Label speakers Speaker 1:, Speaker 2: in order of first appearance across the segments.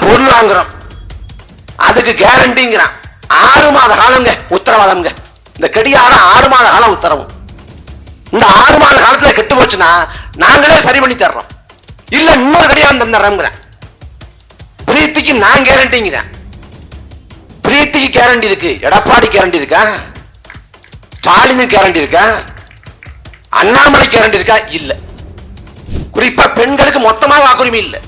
Speaker 1: பொருள் வாங்குறோம். அதுக்கு கேரண்டிங்கிறான் ஆறு மாத காலங்க உத்தரவாதம்ங்க. இந்த கடிகாரம் ஆறு மாத காலம் உத்தரவு. இந்த ஆறு மாத காலத்துல கெட்டு போச்சுன்னா நாங்களே சரி பண்ணி தர்றோம். இல்ல இன்னொரு கடிகாரம் தந்துடுறோம்ங்கிறேன். பிரீத்திக்கு நான் கேரண்டிங்கிறேன் பிரீத்திக்கு கேரண்டி இருக்கு. எடப்பாடி கேரண்டி இருக்கா? ஸ்டாலினுக்கு கேரண்டி இருக்கா? அண்ணாமலை கேரண்டி இருக்கா? இல்ல. குறிப்பா பெண்களுக்கு மொத்தமா வாக்குரிமை இல்லை.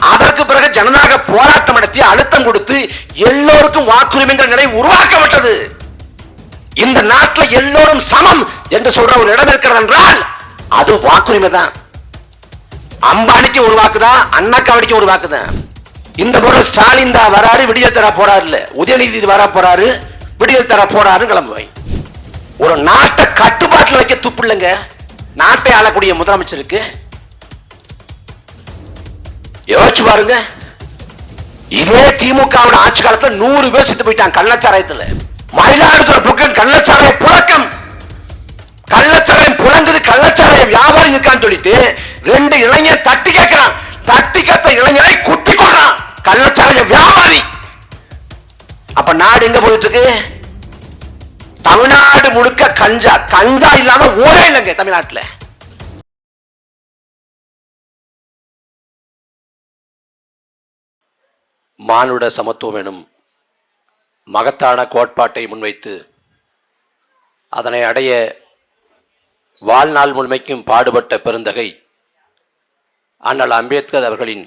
Speaker 1: அதற்கு பிறகு ஜனநாயக போராட்டம் நடத்தி அழுத்தம் கொடுத்து எல்லோருக்கும் வாக்குரிமைங்கிற நிலை உருவாக்கப்பட்டது. இந்த நாட்டில் எல்லோரும் சமம் என்று சொல்ற ஒரு இடம் இருக்கிறது என்றால் அது வாக்குரிமை தான் அம்பானிக்கு ஒரு வாக்குதான் அண்ணாக்காவடிக்கு ஒரு வாக்குதான். இந்த முறை ஸ்டாலின் தான் வராரு விடியல் தர போறாரு இல்ல. உதயநிதி வர போறாரு விடியல் தர போறாரு கிளம்புவேன். ஒரு நாட்டை கட்டுப்பாட்டில் வைக்க துப்பு இல்லைங்க. நாட்டை ஆளக்கூடிய முதலமைச்சருக்கு யோசிச்சு பாருங்க. இதே திமுகவோட ஆட்சி காலத்துல நூறு பேர் செத்து போயிட்டாங்க கள்ளச்சாராயத்துல. மயிலாடுதுறை பக்கம் கள்ளச்சாராய புழக்கம். கள்ளச்சாராயம் புழங்குது கள்ளச்சாராய வியாபாரம் இருக்கான்னு சொல்லிட்டு ரெண்டு இளைஞர் தட்டி கேட்கிறான் தட்டி கேட்ட இளைஞரை குத்தி கொள்றான் கள்ளச்சாராய வியாபாரி. அப்ப நாடு எங்க போயிட்டு இருக்கு தமிழ்நாடு முழுக்க கஞ்சா. கஞ்சா இல்லாத ஊரே இல்லைங்க தமிழ்நாட்டில். மானுட சமத்துவம் எனும் மகத்தான கோட்பாட்டை முன்வைத்து அதனை அடைய வாழ்நாள் முழுமைக்கும் பாடுபட்ட பெருந்தகை அண்ணல் அம்பேத்கர் அவர்களின்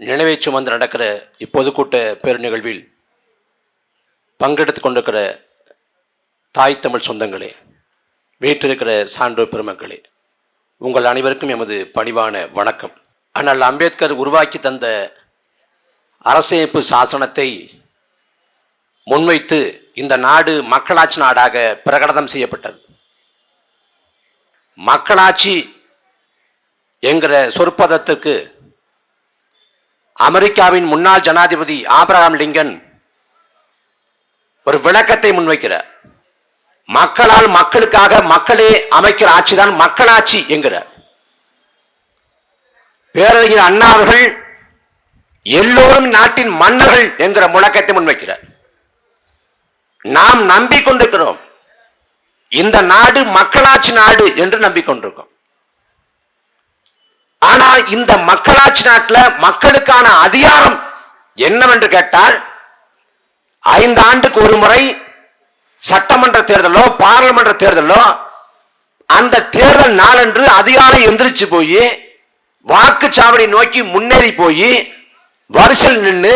Speaker 1: நினைவைச் சுமந்து நடக்கிற இப்பொதுக்கூட்ட பெருநிகழ்வில் பங்கெடுத்து கொண்டிருக்கிற தாய் தமிழ் சொந்தங்களே வீற்றிருக்கிற சான்றோர் பெருமக்களே உங்கள் அனைவருக்கும் எமது பணிவான வணக்கம். அண்ணல் அம்பேத்கர் உருவாக்கி தந்த அரசியமைப்பு சாசனத்தை முன்வைத்து இந்த நாடு மக்களாட்சி நாடாக பிரகடனம் செய்யப்பட்டது. மக்களாட்சி என்கிற சொற்பதத்துக்கு அமெரிக்காவின் முன்னாள் ஜனாதிபதி ஆப்ரஹாம் லிங்கன் ஒரு விளக்கத்தை முன்வைக்கிறார். மக்களால் மக்களுக்காக மக்களே அமைக்கிற ஆட்சிதான் மக்களாட்சி என்கிறார். பேரறிஞர் அண்ணா அவர்கள் எல்லோரும் நாட்டின் மன்னர்கள் என்கிற முழக்கத்தை முன்வைக்கிறார். நாம் நம்பிக்கொண்டிருக்கிறோம். இந்த நாடு மக்களாட்சி நாடு என்று நம்பிக்கொண்டிருக்கோம். ஆனா இந்த மக்களாட்சி நாட்டில் மக்களுக்கான அதிகாரம் என்னவென்று கேட்டால் ஐந்து ஆண்டுக்கு ஒரு முறை சட்டமன்ற தேர்தலோ பாராளுமன்ற தேர்தலோ அந்த தேர்தல் நாளன்று அதிகாரம் எந்திரிச்சு போய் வாக்குச்சாவடி நோக்கி முன்னேறி போய் வரிசையில் நின்று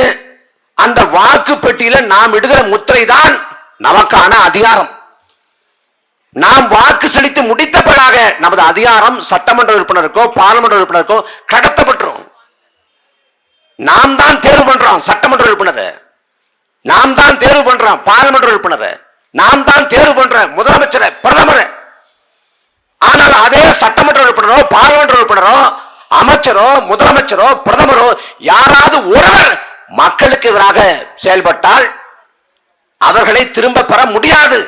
Speaker 1: அந்த வாக்கு பெட்டியில நாம் இடுகிற முத்திரை தான் நமக்கான அதிகாரம். நாம் வாக்கு செலுத்தி முடித்த பிறகாக நமது அதிகாரம் சட்டமன்ற உறுப்பினருக்கோ பாராளுமன்ற உறுப்பினருக்கோ கடத்தப்பட்டுரும். நாம் தான் தேர்வு பண்றோம் சட்டமன்ற உறுப்பினரை. நாம் தான் தேர்வு பண்றோம் பாராளுமன்ற உறுப்பினரை. நாம் தான் தேர்வு பண்ற முதலமைச்சரை பிரதமரை. ஆனால் அதே சட்டமன்ற உறுப்பினரோ பாராளுமன்ற உறுப்பினரோ அமைச்சரோ முதலமைச்சரோ பிரதமரோ யாராவது ஒருவர் மக்களுக்கு எதிராக செயல்பட்டால் அவர்களை திரும்ப பெற முடியாது.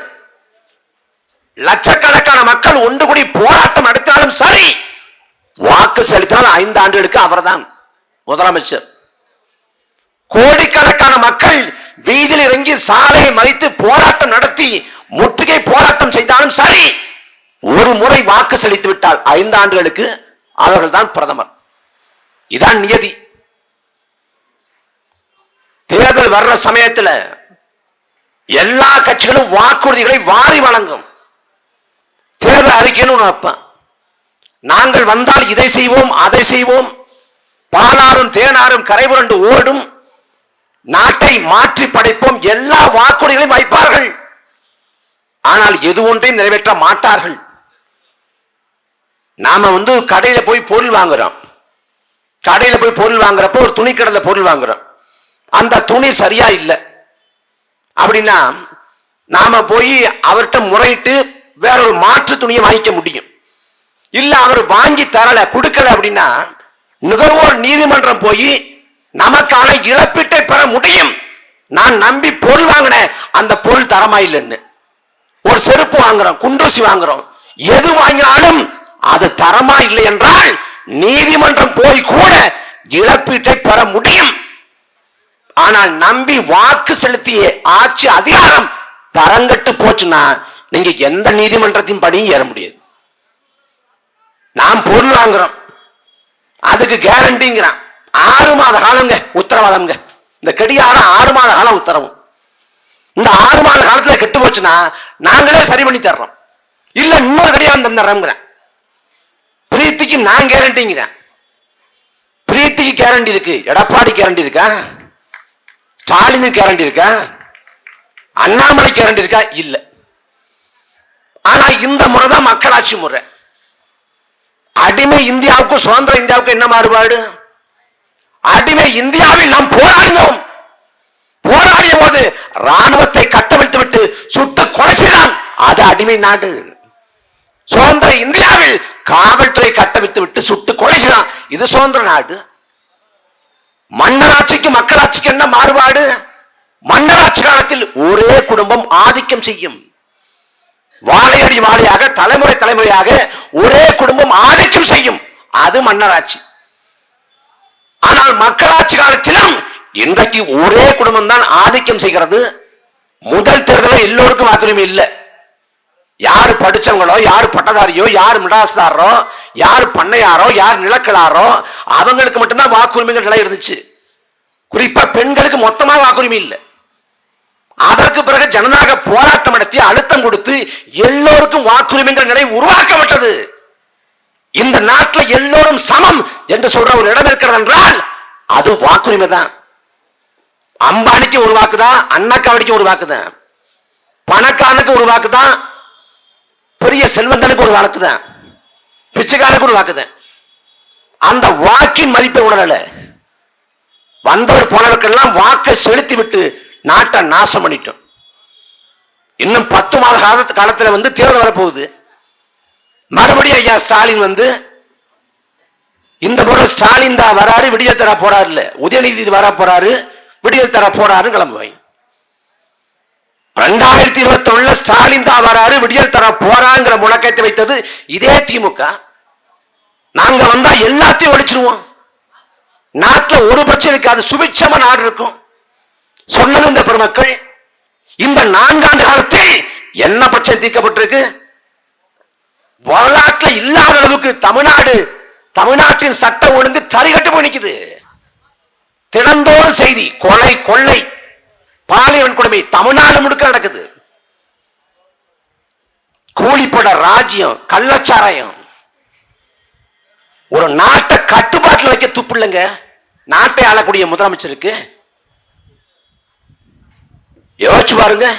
Speaker 1: லட்சக்கணக்கான மக்கள் ஒன்று கூடி போராட்டம் நடத்தினாலும் சரி வாக்கு செலுத்தினால் ஐந்து ஆண்டுகளுக்கு அவர்தான் முதலமைச்சர். கோடிக்கணக்கான மக்கள் வீதியில் இறங்கி சாலையை மறைத்து போராட்டம் நடத்தி முற்றுகை போராட்டம் செய்தாலும் சரி ஒரு முறை வாக்கு செலுத்தி விட்டால் ஐந்து ஆண்டுகளுக்கு அவர்கள் தான் பிரதமர். இதான் நியதி. தேர்தல் வர்ற சமயத்தில் எல்லா கட்சிகளும் வாக்குறுதிகளை வாரி வழங்கும். தேர்தல் அறிக்கைன்னு ஒண்ணு வைப்பேன். நாங்கள் வந்தால் இதை செய்வோம் அதை செய்வோம். பாலாறும் தேனாரும் கரைபுரண்டு ஓடும். நாட்டை மாற்றி படைப்போம். எல்லா வாக்குறுதிகளையும் வைப்பார்கள். ஆனால் எது ஒன்றையும் நிறைவேற்ற மாட்டார்கள். நாம வந்து கடையில் போய் பொருள் வாங்குறோம். கடையில் போய் பொருள் வாங்குறப்போ ஒரு துணி பொருள் வாங்குறோம். அந்த துணி சரியா இல்லை. அப்படின்னா நாம போய் அவர்கிட்ட முறையிட்டு வேற ஒரு மாற்று துணியை வாங்கிக்க முடியும். இல்லை அவர் வாங்கி தரல கொடுக்கல அப்படின்னா நுகர்வோர் நீதிமன்றம் போய் நமக்கான இழப்பீட்டை பெற முடியும். நான் நம்பி பொருள் வாங்கினேன் அந்த பொருள் தரமா இல்லைன்னு. ஒரு செருப்பு வாங்குறோம் குண்டூசி வாங்குறோம். எது வாங்கினாலும் அது தரமா இல்லை என்றால் நீதிமன்றம் போய் கூட இழப்பீட்டை பெற முடியும். ஆனால் நம்பி வாக்கு செலுத்திய ஆட்சி அதிகாரம் தரங்கட்டு போச்சுன்னா நீங்க எந்த நீதிமன்றத்தின் படியும் ஏற முடியாது. நாம் பொருள் வாங்குறோம். அதுக்கு கேரண்டிங்கிறான் ஆறு மாத காலங்க உத்தரவாதம்ங்க. இந்த கடிகாரம் ஆறு மாத காலம் உத்தரவும். இந்த ஆறு மாத காலத்துல கெட்டு போச்சுன்னா நாங்களே சரி பண்ணி தர்றோம். இல்ல இன்னொரு கடிகாரம் தந்துடுறோங்கிறேன் பிரீத்திக்கு நான் கேரண்டிங்கிறேன் பிரீத்திக்கு கேரண்டி இருக்கு. எடப்பாடி கேரண்டி இருக்கா? ஸ்டாலினுக்கு கேரண்டி இருக்கா? அண்ணாமலை கேரண்டி இருக்கா? இல்ல. ஆனா இந்த முறை தான் மக்களாட்சி முறை. அடிமை இந்தியாவுக்கும் சுதந்திர இந்தியாவுக்கும் என்ன மாறுபாடு? அடிமை இந்தியாவில் நாம் போராடினோம் போராடிய போது ராணுவத்தை கட்டவிழ்த்து விட்டு சுட்டு கொலை செய்தான். அது அடிமை நாடு. சுதந்திர இந்தியாவில் காவல்துறை கட்டவிழ்த்து விட்டு சுட்டு கொலை இது சுதந்திர நாடு. மன்னராட்சிக்கு மக்களாட்சிக்கு என்ன மாறுபாடு? மன்னராட்சி காலத்தில் ஒரே குடும்பம் ஆதிக்கம் செய்யும். வாழையடி வாழையாக தலைமுறை தலைமுறையாக ஒரே குடும்பம் ஆதிக்கம் செய்யும். அது மன்னராட்சி. ஆனால் மக்களாட்சி காலத்திலும் இன்றைக்கு ஒரே குடும்பம் தான் ஆதிக்கம் செய்கிறது. முதல் தேர்தலில் எல்லோருக்கும் வாக்குரிமை இல்லை. யார் படிச்சவங்களோ யார் பட்டதாரியோ யார் மிடாஸ்தாரோ யார் பண்ணையாரோ யார் நிலக்கிழாரோ அவங்களுக்கு மட்டும்தான் வாக்குரிமைகள் நிலை இருந்துச்சு. குறிப்பாக பெண்களுக்கு மொத்தமாக வாக்குரிமை இல்லை. அதற்கு பிறகு ஜனநாயக போராட்டம் நடத்தி அழுத்தம் கொடுத்து எல்லோருக்கும் வாக்குரிமைங்கிற நிலை உருவாக்கப்பட்டது. இந்த நாட்டில் எல்லோரும் சமம் என்று சொல்ற ஒரு இடம் இருக்கிறது என்றால் அது வாக்குரிமை தான். அம்பானிக்கு ஒரு வாக்கு தான் அண்ணாக்காவடிக்கு ஒரு வாக்கு தான் பணக்காரனுக்கு ஒரு வாக்கு தான் பெரிய செல்வந்தனுக்கு ஒரு வாக்கு தான். பிச்சைக்காரனுக்கு ஒரு வாக்கு தான். அந்த வாக்கின் மதிப்பை உணரல. வந்தவர் போனவருக்கெல்லாம் வாக்கை செலுத்தி விட்டு நாட்டை நாசம் பண்ணிட்டோம். இன்னும் பத்து மாத காலத்து காலத்தில் வந்து தேர்தல் வரப்போகுது. மறுபடியும் ஐயா ஸ்டாலின் வந்து இந்த முறை ஸ்டாலின் தான் வராரு விடியல் தர போறாரு இல்ல உதயநிதி வர போறாரு விடியல் தர போறாருன்னு கிளம்புவாங்க. ரெண்டாயிரத்தி இருபத்தி ஒண்ணுல ஸ்டாலின் தான் வராரு விடியல் தர போறாங்கிற முழக்கத்தை வைத்தது இதே திமுக. நாங்க வந்தா எல்லாத்தையும் ஒழிச்சிருவோம். நாட்டில் ஒரு பட்சம் இருக்காது சுபிட்சமா நாடு இருக்கும். சொன்னது இந்த பெருமக்கள் இந்த நான்காண்டு காலத்தில் என்ன பட்சம் தீர்க்கப்பட்டிருக்கு? வரலாற்றில் இல்லாத அளவுக்கு தமிழ்நாடு தமிழ்நாட்டின் சட்டம் ஒழுங்கு தரிகட்டு போய் நிற்குது தினந்தோறும் செய்தி கொலை கொள்ளை பாலியல் கொடுமை தமிழ்நாடு முழுக்க நடக்குது. கூலிப்பட ராஜ்யம் கள்ளச்சாராயம். ஒரு நாட்டை கட்டுப்பாட்டில் வைக்க துப்பு இல்லைங்க நாட்டை ஆளக்கூடிய முதலமைச்சருக்கு. யோசிச்சு பாருங்க.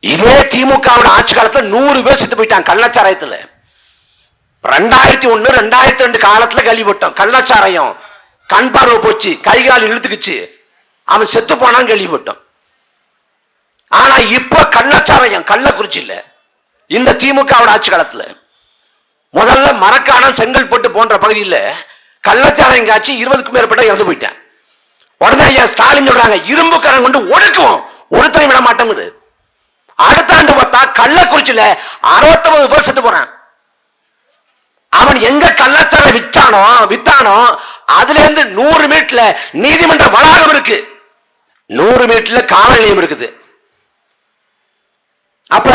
Speaker 1: இதே திமுகவோட ஆட்சி காலத்தில் நூறு பேர் செத்து போயிட்டாங்க கள்ளச்சாராயத்தில். ரெண்டாயிரத்தி ஒண்ணு ரெண்டாயிரத்தி ரெண்டு காலத்தில் கேள்விப்பட்டோம் கள்ளச்சாராயம். கண் பார்வை போச்சு கை கால் இழுத்துக்குச்சு. அவன் செத்து போனான்னு கேள்விப்பட்டோம். ஆனா இப்ப கள்ளச்சாராயம் கள்ளக்குறிச்சி இல்ல. இந்த திமுகவோட ஆட்சி காலத்துல. முதல்ல மரக்காணம் செங்கல்பட்டு போன்ற பகுதியில் கள்ளச்சாராயம் காய்ச்சி இருபதுக்கும் மேற்பட்ட இறந்து போயிட்டேன். உடனே ஐயா ஸ்டாலின் சொல்றாங்க இரும்பு கரம் கொண்டு ஒடுக்குவோம். ஒருத்தரை விட மாட்டோங்குது அடுத்த ஆண்டு பார்த்தா கள்ளக்குறிச்சியில அறுபத்தொன்பது பேர் செத்து போறான். அவன் எங்க கள்ளச்சாரம் விற்றானோ வித்தானோ அதுல இருந்து நூறு மீட்டர்ல நீதிமன்ற வளாகம் இருக்கு. நூறு மீட்டரில் காவல் நிலையம் இருக்குது. அப்ப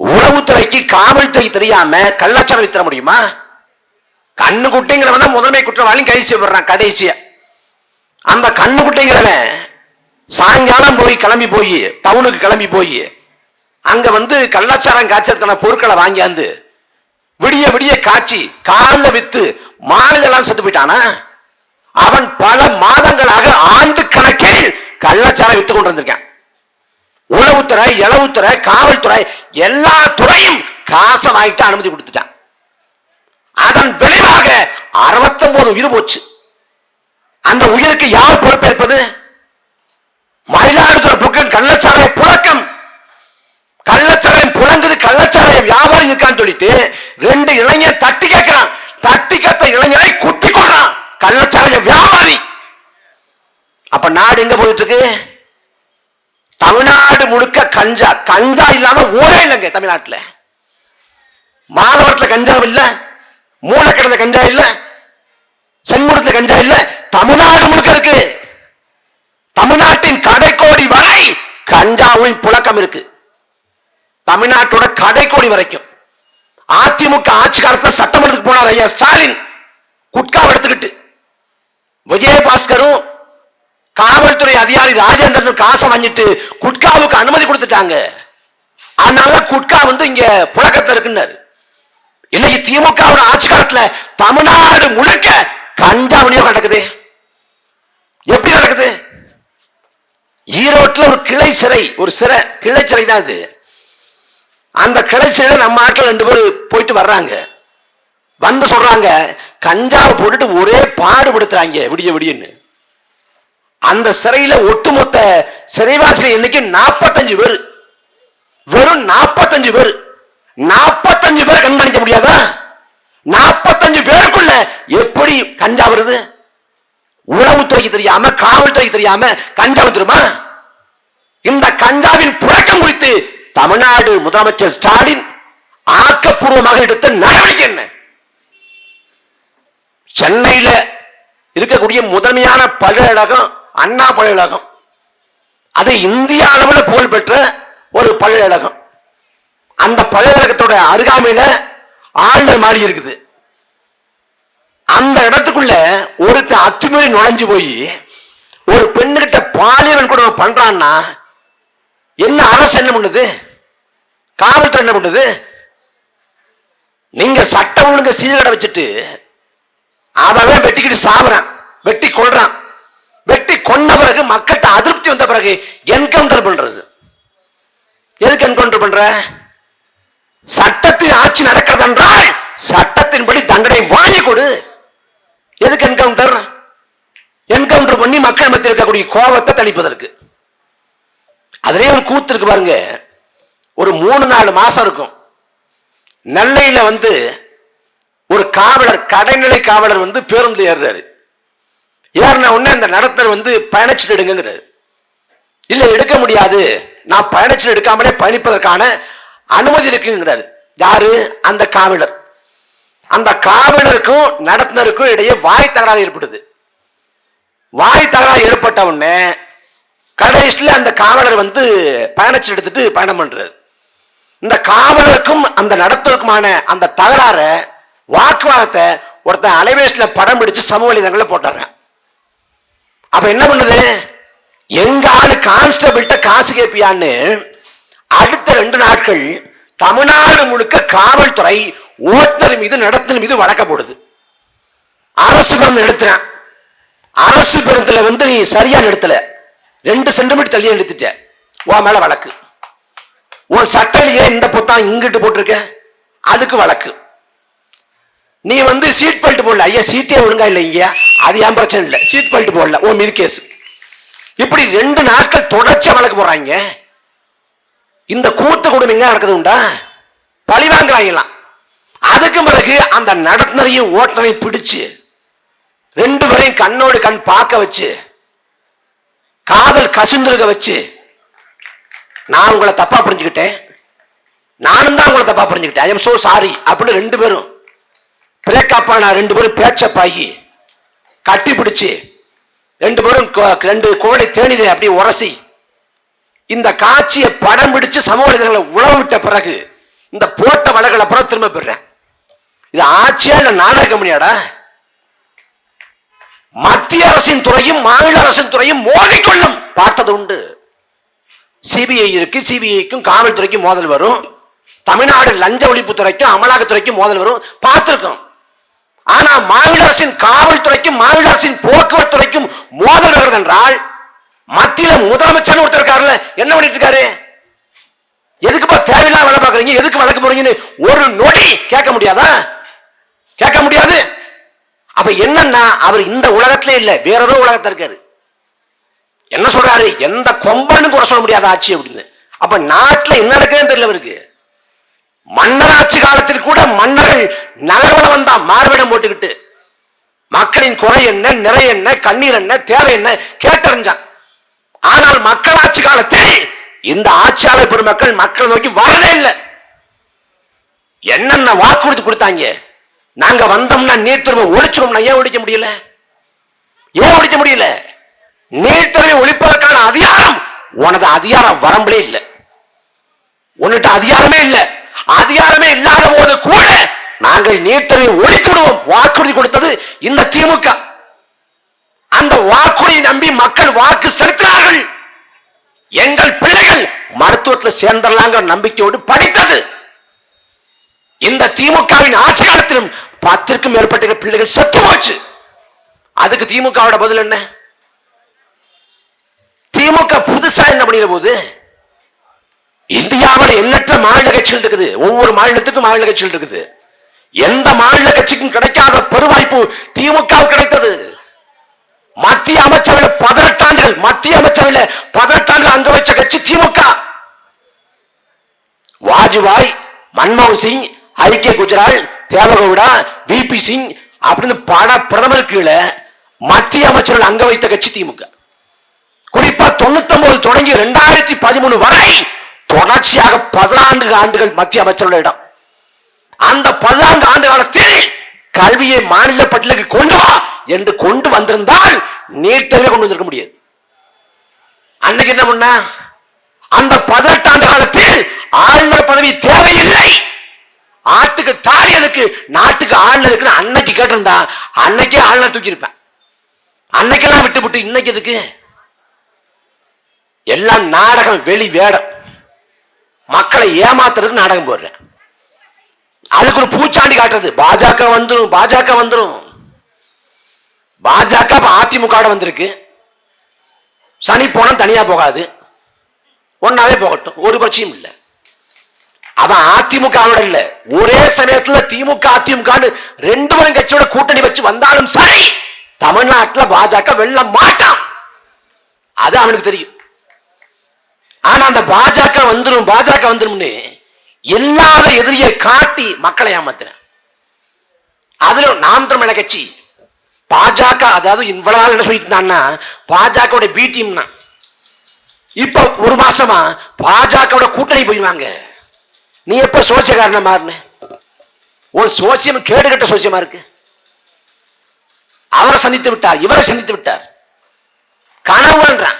Speaker 1: உளவுத்துறைக்கு காவல்துறை தெரியாம கள்ளச்சாரம் வித்தர முடியுமா? கண்ணு குட்டிங்கிறவன் தான் முதன்மை குற்றவாளி கைது செய்யப்படுறான் கடைசியா. அந்த கண்ணு குட்டிங்கிறவன் சாயங்காலம் போய் கிளம்பி போய் டவுனுக்கு கிளம்பி போய் அங்க வந்து கள்ளச்சாரம் காய்ச்சறதுக்கான பொருட்களை வாங்கியாந்து விடிய விடிய காய்ச்சி காலில் வித்து மாடுகள்லாம் செத்து போயிட்டானா? அவன் பல மாதங்களாக ஆண்டு கணக்கில் கள்ளச்சாரம் வித்து கொண்டு வந்திருக்கேன் உளவுத்துறை இளவுத்துறை காவல்துறை எல்லா துறையும் காசை வாங்கிட்டு அனுமதி கொடுத்துட்டான். அதன் விளைவாக 69 உயிர் போச்சு. அந்த உயிருக்கு யார் பொறுப்பேற்பது? மயிலாடுதுறை பக்கம் கள்ளச்சாராய புழக்கம். கள்ளச்சாராயம் புழங்குது கள்ளச்சாராய வியாபாரம் இருக்கான்னு சொல்லிட்டு ரெண்டு இளைஞர் தட்டி கேட்கிறான். தட்டி கேட்ட இளைஞரை குத்தி கொள்றான் கள்ளச்சாராய வியாபாரி. அப்ப நாடு எங்க போயிட்டு இருக்கு தமிழ்நாடு முழுக்க கஞ்சா. கஞ்சா இல்லாத ஊரே இல்லைங்க தமிழ்நாட்டுல. மாதவரத்தில் கஞ்சா இல்லை மூலக்கடல கஞ்சா இல்லை செங்குடத்தில் கஞ்சா இல்லை தமிழ்நாடு முழுக்க இருக்கு. தமிழ்நாட்டின் கடைக்கோடி வரை கஞ்சாவின் புழக்கம் இருக்கு. தமிழ்நாட்டோட கடைக்கோடி வரைக்கும். அதிமுக ஆட்சி காலத்தில் சட்டமன்றத்துக்கு போனார் ஐயா ஸ்டாலின். குட்காவை எடுத்துக்கிட்டு. விஜயபாஸ்கரும் காவல்துறை அதிகாரி ராஜேந்திரன் காசை வாங்கிட்டு குட்காவுக்கு அனுமதி கொடுத்துட்டாங்க. அதனால குட்கா வந்து இங்க புழக்கத்தில் இருக்குன்னாரு. இன்னைக்கு திமுக ஆட்சி காலத்துல தமிழ்நாடு முழுக்க கஞ்சா விநியோகம் நடக்குது. எப்படி நடக்குது? ஈரோட்டில் ஒரு கிளை சிறை ஒரு சிறை கிளை சிறை தான் இது அந்த கிளை சிறையில் நம்ம ஆட்கள் ரெண்டு பேர் போயிட்டு வர்றாங்க. வந்து சொல்றாங்க கஞ்சாவை போட்டுட்டு ஒரே பாடுபடுத்துறாங்க விடிய விடியன்னு. அந்த சிறையில ஒட்டுமொத்த சிறைவாசிகள் எண்ணிக்கை நாற்பத்தஞ்சு பேர். வெறும் நாற்பத்தஞ்சு பேர். நாற்பத்தஞ்சு பேர் கண்காணிக்க முடியாதா? நாற்பத்தஞ்சு பேருக்குள்ள எப்படி கஞ்சா வருது? உளவுத்துறைக்கு தெரியாம காவல்துறைக்கு தெரியாம கஞ்சா வந்துருமா? இந்த கஞ்சாவின் புழக்கம் குறித்து தமிழ்நாடு முதலமைச்சர் ஸ்டாலின் ஆக்கப்பூர்வமாக எடுத்த நடவடிக்கை என்ன? சென்னையில இருக்கக்கூடிய முதன்மையான பல்கலைக்கழகம் அண்ணா பல்கலைக்கழகம். அது இந்திய அளவில் புகழ்பெற்ற ஒரு பல்கலைக்கழகம். அந்த பல்கலைக்கழகத்தோட அருகாமையில ஆளுநர் மாறி இருக்குது. அந்த இடத்துக்குள்ள ஒருத்தர் அத்துமீறி நுழைஞ்சு போய் ஒரு பெண்ணுகிட்ட பாலியல் கூட பண்றான்னா என்ன அரசு என்ன பண்ணுது? காவல்துறை என்ன பண்ணுது? நீங்க சட்டம் ஒழுங்க சீர்கடை வச்சுட்டு அவன் வெட்டிக்கிட்டு சாவுறான் வெட்டி கொள்றான் கொண்ட பிறகு மக்கள்கிட்ட அதிருப்தி வந்த பிறகு என்கவுண்டர் பண்றது. எதுக்கு என்கவுண்டர் பண்ற? சட்டத்தின் ஆட்சி நடக்கிறது என்றால் சட்டத்தின்படி தண்டனை வாங்கி கொடு. எதுக்கு என்கவுண்டர் என்கவுண்டர் பண்ணி மக்கள் மத்தியில் இருக்கக்கூடிய கோபத்தை தணிப்பதற்கு. அதிலே ஒரு கூத்து இருக்கு பாருங்க. ஒரு மூணு நாலு மாசம் இருக்கும். நெல்லையில் வந்து ஒரு காவலர் கடைநிலை காவலர் வந்து பேருந்து ஏறுறாரு. ஏறின உடனே அந்த நடத்தர் வந்து பயணச்சீட்டு எடுங்கிறாரு இல்லை எடுக்க முடியாது. நான் பயணச்சீட்டு எடுக்காமலே பயணிப்பதற்கான அனுமதி இருக்குங்கிறாரு. யாரு? அந்த காவலர். அந்த காவலருக்கும் நடத்துனருக்கும் இடையே வாய் தகராறு ஏற்படுது வாய் தகராறு ஏற்பட்ட உடனே கடைசியில் அந்த காவலர் வந்து பயணச்சீட்டு எடுத்துட்டு பயணம் பண்றாரு. இந்த காவலருக்கும் அந்த நடத்தருக்குமான அந்த தகராறை வாக்குவாதத்தை ஒருத்தன் அலைபேசியில படம் பிடிச்சு சமூக வலைதளங்களில் போட்டுறேன். அப்ப என்ன பண்ணுது? எங்க ஆளு கான்ஸ்டபிள்கிட்ட காசு கேட்பியான்னு அடுத்த ரெண்டு நாட்கள் தமிழ்நாடு முழுக்க காவல்துறை ஓட்டுநர் மீது நடத்தின மீது வழக்க போடுது. அரசு பேருந்து எடுத்துறேன் அரசு பேருந்துல வந்து நீ சரியா நிறுத்தல ரெண்டு சென்டிமீட்டர் தள்ளியே நிறுத்திட்ட. உன் மேல வழக்கு. உன் சட்டையிலேயே இந்த பொத்தான் இங்கிட்டு போட்டிருக்க. அதுக்கு வழக்கு. நீ வந்து சீட் பெல்ட் போடல. ஐயா சீட்டே ஒழுங்கா இல்லை இங்க அது ஏன் பிரச்சனை இல்லை? சீட் பெல்ட் போடல. ஓ மீது கேஸ் இப்படி ரெண்டு நாட்கள் தொடர்ச்சி வழக்கு போடுறாங்க. இந்த கூத்து கொடுமைங்க நடக்குது உண்டா? பழி வாங்குறாங்களாம். அதுக்கு பிறகு அந்த நடத்தினரையும் ஓட்டுநரையும் பிடிச்சு ரெண்டு பேரையும் கண்ணோடு கண் பார்க்க வச்சு காதல் கசிந்திருக்க வச்சு நான் உங்களை தப்பா புரிஞ்சுக்கிட்டேன். நானும் தான் உங்களை தப்பா புரிஞ்சுக்கிட்டேன். ஐ எம் சோ சாரி அப்படின்னு ரெண்டு பேரும் பிரேக்கப் நான் ரெண்டு பேரும் பேச்சப்பாகி கட்டி பிடிச்சி ரெண்டு பேரும் கோ- ரெண்டு கோழி தேனிலே அப்படியே உரசி இந்த காட்சியை படம் பிடிச்சு சமூக வலைதளங்களை உழவு விட்ட பிறகு இந்த போட்ட வளர்களை அப்புறம் திரும்ப பெறேன் இது ஆட்சியா இல்லை நாடக கம்பெனியாடா மத்திய அரசின் துறையும் மாநில அரசின் துறையும் மோதிக்கொள்ளும் பார்த்தது உண்டு. சிபிஐ இருக்கு சிபிஐக்கும் காவல்துறைக்கும் மோதல் வரும். தமிழ்நாடு லஞ்ச ஒழிப்புத்துறைக்கும் அமலாக்கத்துறைக்கும் மோதல் வரும். பார்த்துருக்கோம். ஆனா மாநில அரசின் காவல்துறைக்கும் மாநில அரசின் போக்குவரத்து துறைக்கும் மோதல் வருகிறது என்றால் மத்தியில முதலமைச்சர் ஒருத்தர் இருக்காருல்ல என்ன பண்ணிட்டு இருக்காரு? எதுக்குப்பா தேவையில்லாம வேலை பார்க்குறீங்க? எதுக்கு வழக்கு போறீங்கன்னு ஒரு நொடி கேட்க முடியாதா? கேட்க முடியாது. அப்ப என்னன்னா அவர் இந்த உலகத்திலே இல்ல வேற ஏதோ உலகத்தில் இருக்காரு. என்ன சொல்றாரு? எந்த கொம்பன்னு கூட சொல்ல முடியாத ஆட்சி அப்படின்னு. அப்ப நாட்டுல என்ன நடக்குதுன்னு தெரியல அவருக்கு. மன்னராட்சி காலத்தில் கூட மன்னர்கள் நகர்வளவன் தான் மார்பிடம் போட்டுக்கிட்டு மக்களின் குறை என்ன நிறை என்ன கண்ணீர் என்ன தேவை என்ன கேட்டறிஞ்சான். ஆனால் மக்களாட்சி காலத்தில் இந்த ஆட்சியாளர் பெருமக்கள் மக்கள் நோக்கி வரவே இல்லை. என்னென்ன வாக்குறுதி கொடுத்தாங்க? நாங்க வந்தோம்னா நீட் தேர்வை ஏன் ஒழிக்க முடியல? ஏன் ஒழிக்க முடியல? நீட் தேர்வை ஒழிப்பதற்கான அதிகாரம் உனது அதிகாரம் வரம்புலே இல்லை. உன்னிட்ட அதிகாரமே இல்லை. அதிகாரமே இல்லாத போது கூட நாங்கள் நீட்டரை ஒழிச்சுடுவோம் வாக்குறுதி கொடுத்தது இந்த திமுக. அந்த வாக்குறுதியை நம்பி மக்கள் வாக்கு செலுத்தினார்கள். எங்கள் பிள்ளைகள் மருத்துவத்தில் சேர்ந்தலாங்கிற நம்பிக்கையோடு படித்தது. இந்த திமுகவின் ஆட்சி காலத்திலும் பத்திற்கும் மேற்பட்ட பிள்ளைகள் செத்து போச்சு. அதுக்கு திமுகவோட பதில் என்ன? திமுக புதுசா என்ன பண்ணிக்கிற போது இந்தியாவில் எண்ணற்ற மாநில கட்சிகள் இருக்குது. ஒவ்வொரு மாநிலத்துக்கும் மாநில கட்சிகள் இருக்குது. எந்த மாநில கட்சிக்கும் கிடைக்காத பெருவாய்ப்பு திமுக கிடைத்தது. மத்திய அமைச்சர்கள் பதினெட்டாண்டுகள் மத்திய அமைச்சர்கள் பதினெட்டாண்டுகள் அங்க வச்ச கட்சி திமுக. வாஜ்பாய் மன்மோகன் சிங் ஐக்கிய குஜரால் தேவகவுடா விபி சிங் அப்படின்னு பல பிரதமர் கீழே மத்திய அமைச்சர்கள் அங்க வைத்த கட்சி திமுக. குறிப்பா தொண்ணூத்தி ஒன்பது தொடங்கி ரெண்டாயிரத்தி பதிமூணு வரை தொடர்ச்சியாக பதினான்கு ஆண்டுகள் மத்திய அமைச்சருடைய இடம் அந்த பதினான்கு ஆண்டு காலத்தில் கல்வியை மாநில பட்டியலுக்கு கொண்டு வா என்று கொண்டு வந்திருந்தால் நீட் தேர்வை கொண்டு வந்திருக்க முடியாது. அன்னைக்கு என்ன பண்ண? அந்த பதினெட்டு ஆண்டு காலத்தில் ஆளுநர் பதவி தேவையில்லை. ஆட்டுக்கு தாலி எதுக்கு நாட்டுக்கு ஆளுநர் இருக்குன்னு அன்னைக்கு கேட்டிருந்தா அன்னைக்கே ஆளுநர் தூக்கியிருப்பேன். அன்னைக்கெல்லாம் விட்டு விட்டு இன்னைக்கு எதுக்கு? எல்லாம் நாடகம் வெளி வேடம். மக்களை ஏமாத்துறதுக்கு நாடகம் போடுறேன். அதுக்கு ஒரு பூச்சாண்டி காட்டுறது. பாஜக வந்துடும் பாஜக வந்துடும் பாஜக இப்ப அதிமுக வந்திருக்கு. சனி போனா தனியா போகாது. ஒன்னாவே போகட்டும். ஒரு பிரச்சனையும் இல்லை. அவன் அதிமுகவோட இல்லை. ஒரே சமயத்தில் திமுக அதிமுக ரெண்டு பேரும் கட்சியோட கூட்டணி வச்சு வந்தாலும் சரி தமிழ்நாட்டில் பாஜக வெல்ல மாட்டான். அது அவனுக்கு தெரியும். ஆனா அந்த பாஜக வந்துடும் பாஜக வந்துரும்னு இல்லாத எதிரியை காட்டி மக்களை ஏமாத்தின அதுல நாம் தமிழ கட்சி பாஜக அதாவது இவ்வளவு நாள் என்ன சொல்லிட்டு இருந்தான்னா பாஜக பி டீம்னா இப்ப ஒரு மாசமா பாஜக கூட்டணி போயிருவாங்க. நீ எப்ப சோசியக்காரன மாறின? உன் சோசியம் கேடுகட்ட சோசியமா இருக்கு. அவரை சந்தித்து விட்டார் இவரை சந்தித்து விட்டார். கனவுன்றான்.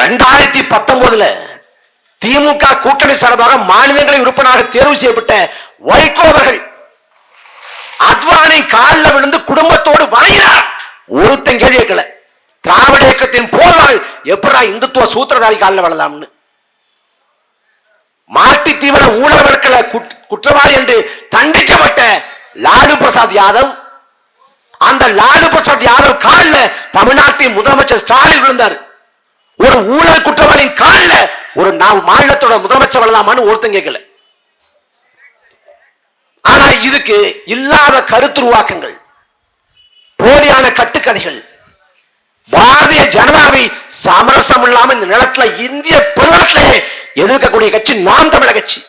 Speaker 1: ரெண்டாயிரத்தி பத்தொன்பதுல திமுக கூட்டணி சார்பாக மாநிலங்களை உறுப்பினராக தேர்வு செய்யப்பட்ட வைகோ அவர்கள் அத்வானி காலில் விழுந்து குடும்பத்தோடு வணங்கினார். ஒருத்தன் கேள்வி கேட்கல. திராவிட இயக்கத்தின் போர்வாள் எப்படா இந்துத்துவ சூத்திரதாரி காலில் விழலாம்னு. மாட்டி தீவிர ஊழல் குற்றவாளி என்று தண்டிக்கப்பட்ட லாலு பிரசாத் யாதவ். அந்த லாலு பிரசாத் யாதவ் காலில் தமிழ்நாட்டின் முதலமைச்சர் ஸ்டாலின் விழுந்தார். ஒரு ஊழல் குற்றவாளியின் காலில் ஒரு நான் மாநிலத்தோட முதலமைச்சர் வளதாமான்னு ஒருத்தன் கேட்கல. ஆனா இதுக்கு இல்லாத கருத்துருவாக்கங்கள் போலியான கட்டுக்கதைகள் பாரதிய ஜனதாவை சமரசம் இல்லாம இந்த நிலத்துல இந்திய பெருநாட்டிலே எதிர்க்கக்கூடிய கட்சி நாம் தமிழக கட்சி.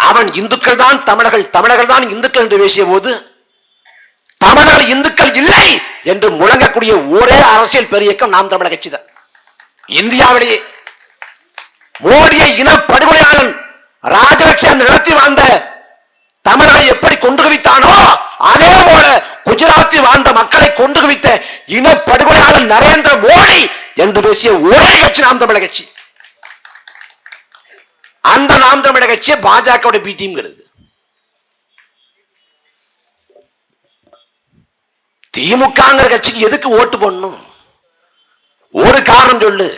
Speaker 1: அவன் இந்துக்கள் தான் தமிழர்கள் தமிழர்கள் தான் இந்துக்கள் என்று பேசிய போது தமிழர் இந்துக்கள் இல்லை என்று முழங்கக்கூடிய ஒரே அரசியல் பெரியக்கம் நாம் தமிழக கட்சி தான். இந்தியாவிலேயே மோடியை இன படுகொலையாளன் ராஜபக்ஷ அந்த நிலத்தில் வாழ்ந்த தமிழரை எப்படி கொண்டு குவித்தானோ அதே போல குஜராத்தில் வாழ்ந்த மக்களை கொண்டு குவித்த இன படுகொலையாளன் நரேந்திர மோடி என்று பேசிய ஒரே கட்சி நாம் தமிழக கட்சி. அந்த நாம் தமிழக கட்சியை பாஜக பி டீம்ங்கிறது திமுகங்கிற கட்சிக்கு எதுக்கு ஓட்டு போடணும்? ஒரு காரணம் சொல்லு.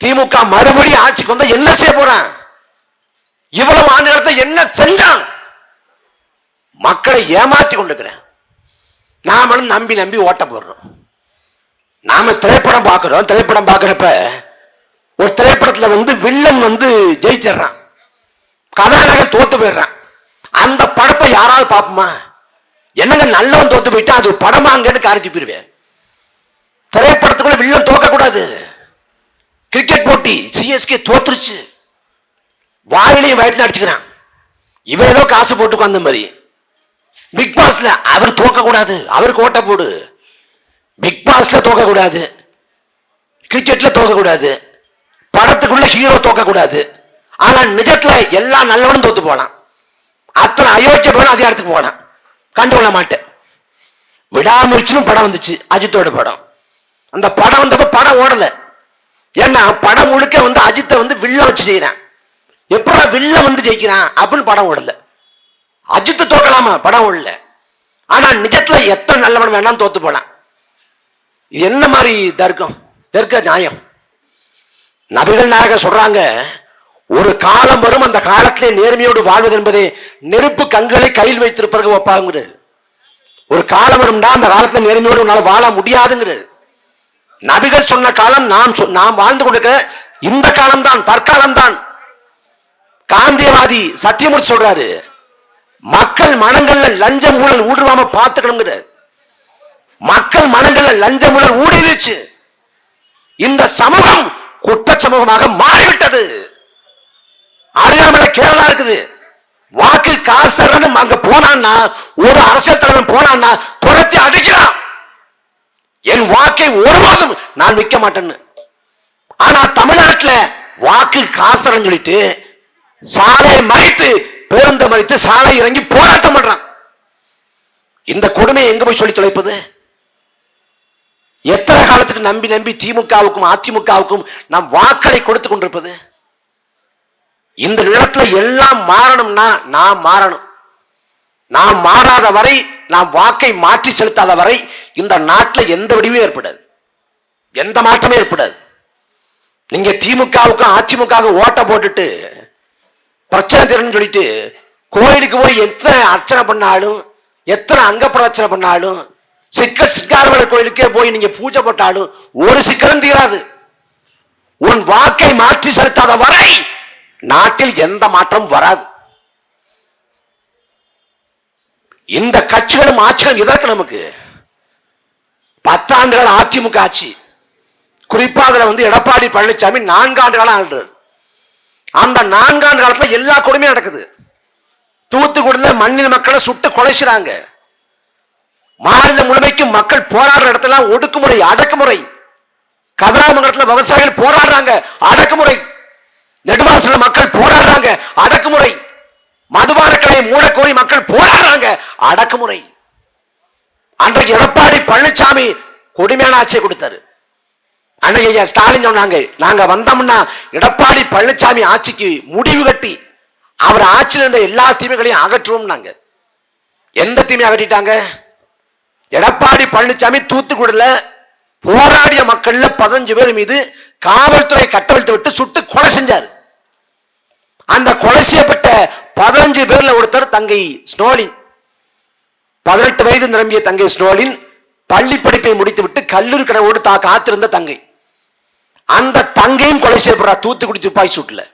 Speaker 1: திமுக மறுபடியும் ஆட்சிக்கு வந்தா என்ன செய்ய போறான்? இவ்வளவு ஆண்டு காலத்தை என்ன செஞ்சான்? மக்களை ஏமாற்றி கொண்டிருக்கிறேன். நாமளும் நம்பி நம்பி ஓட்ட போடுறோம் நாம திரைப்படம் பார்க்கிறோம். திரைப்படம் பார்க்குறப்ப ஒரு திரைப்படத்தில் வந்து வில்லன் வந்து ஜெயிச்சிடுறான். கதாநாயகன் தோத்து போயிடுறான். அந்த படத்தை யாராவது பார்ப்போமா? என்னங்க நல்லவன் தோத்து போயிட்டா அது படமாங்கன்னு காரி துப்பிடுவேன் திரைப்படத்துக்குள்ள வில்லன் தோக்கக்கூடாது. கிரிக்கெட் போட்டி சிஎஸ்கே தோத்துருச்சு. வாயிலையும் வயிற்று அடிச்சுக்கிறான். இவன் ஏதோ காசு போட்டுக்கு அந்த மாதிரி. பிக் பாஸ்ல அவர் தோக்கக்கூடாது. அவருக்கு ஓட்ட போடு. பிக் பாஸ்ல தோக்கக்கூடாது. கிரிக்கெட்ல தோக்கக்கூடாது. படத்துக்குள்ள ஹீரோ தோக்கக்கூடாது. ஆனா நிஜத்துல எல்லா நல்லவனும் தோத்து போனான். அத்தனை அயோக்கிய போனா அதே இடத்துக்கு போனான். கண்டுகொள்ள மாட்டேன். விடாமுயற்சியும் படம் வந்துச்சு அஜித்தோட படம். அந்த படம் வந்தப்ப படம் ஓடல. ஏன்னா படம் முழுக்க வந்து அஜித்தை வந்து வில்ல வச்சு செய்யறான். எப்படா வில்ல வந்து ஜெயிக்கிறான் அப்படின்னு படம் ஓடல. அஜித்தை தோக்கலாமா? படம் ஓடல. ஆனா நிஜத்துல எத்தனை நல்லவன் வேணாலும் தோத்து போனான் இது என்ன மாதிரி தர்க்கம்? தர்க்க நியாயம். நபிகள் நாயகர் சொல்றாங்க ஒரு காலம் வரும் அந்த காலத்திலே நேர்மையோடு வாழ்வது என்பதே நெருப்பு கண்களை கையில் வைத்திருப்பதற்கு ஒப்பாங்கிறது ஒரு காலம் வரும்னா அந்த காலத்தில் நேர்மையோடு உன்னால் வாழ முடியாதுங்கிறது நபிகள் சொன்ன காலம் நாம் சொ- நாம் வாழ்ந்து கொண்டிருக்கிற இந்த காலம்தான் தற்காலம்தான். காந்தியவாதி சத்தியமூர்த்தி சொல்றாரு மக்கள் மனங்கள்ல லஞ்சம் ஊழல் ஊடுருவாம பார்த்துக்கணுங்கிற மக்கள் மனங்கள்ல லஞ்சம் ஊழல் ஊடுருச்சு. இந்த சமூகம் குற்ற சமூகமாக மாறிவிட்டது. அருகாமல கேரளா இருக்குது. வாக்கு காசு அங்க போனான்னா ஒரு அரசியல் தலைவன் போனான்னா துரத்தி அடிக்கிறான். என் வாக்கை ஒருபோதும் நான் விற்க மாட்டேன்னு. ஆனா தமிழ்நாட்டில் வாக்கு காசு சொல்லிட்டு சாலையை மறித்து பேருந்த மறித்து சாலை இறங்கி போராட்டம் பண்றான். இந்த கொடுமையை எங்க போய் சொல்லி தொலைப்பது? எத்தனை காலத்துக்கு நம்பி நம்பி திமுகவுக்கும் அதிமுகவுக்கும் நாம் வாக்களை கொடுத்து கொண்டிருப்பது? இந்த நிலத்துல எல்லாம் மாறணும்னா நாம் மாறணும். நாம் மாறாத வரை நாம் வாக்கை மாற்றி செலுத்தாத வரை இந்த நாட்டில் எந்த வடிவும் ஏற்படாது. எந்த மாற்றமும் ஏற்படாது. நீங்க திமுகவுக்கும் அதிமுகவுக்கும் ஓட்ட போட்டுட்டு பிரச்சனை தீரணும்னு சொல்லிட்டு கோயிலுக்கு போய் எத்தனை அர்ச்சனை பண்ணாலும் எத்தனை அங்க பிரச்சனை பண்ணாலும் சிக்கல் சிக்காரவர்கள் கோயிலுக்கே போய் நீங்க பூஜை போட்டாலும் ஒரு சிக்கலும் தீராது. உன் வாக்கை மாற்றி செலுத்தாத வரை நாட்டில் எந்த மாற்றம் வராது. இந்த கட்சிகளும் ஆட்சிகளும் எதற்கு நமக்கு? பத்தாண்டுகள் அதிமுக ஆட்சி. குறிப்பா அதில் வந்து எடப்பாடி பழனிசாமி நான்காண்டு காலம் ஆள்றார். அந்த நான்காண்டு காலத்தில் எல்லா கொடுமையும் நடக்குது. தூத்துக்குடியில மண்ணில் மக்களை சுட்டு கொலைச்சுறாங்க. மாநிலம் முழுமைக்கும் மக்கள் போராடுற இடத்துல ஒடுக்குமுறை அடக்குமுறை. கதராமங்கலத்தில் விவசாயிகள் போராடுறாங்க அடக்குமுறை. நெடுவாசல மக்கள் போராடுறாங்க. அடக்குமுறை. மதுபான கடையை மூடக்கோரி மக்கள் போராடுறாங்க. அடக்குமுறை. அன்றைக்கு எடப்பாடி பழனிசாமி கொடுமையான ஆட்சியை கொடுத்தாரு. அன்னைக்கு ஐயா ஸ்டாலின் சொன்னாங்க நாங்க வந்தோம்னா எடப்பாடி பழனிசாமி ஆட்சிக்கு முடிவு கட்டி அவர் ஆட்சியில் இருந்த எல்லா தீமைகளையும் அகற்றுவோம் நாங்க எந்த தீமையை அகற்றிட்டாங்க? எடப்பாடி பழனிசாமி தூத்துக்குடியில் போராடிய மக்கள்ல பதினஞ்சு பேர் மீது காவல்துறை கட்டவிழ்த்து விட்டு சுட்டு கொலை செஞ்சார். அந்த கொலை செய்யப்பட்ட பதினஞ்சு பேர்ல ஒருத்தர் தங்கை ஸ்னோலின். பதினெட்டு வயது நிரம்பிய தங்கை ஸ்னோலின் பள்ளி படிப்பை முடித்துவிட்டு கல்லூரி கனவோடு தா காத்திருந்த தங்கை. அந்த தங்கையும் கொலை செய்யப்படுறா தூத்துக்குடி துப்பாய் சூட்டில்.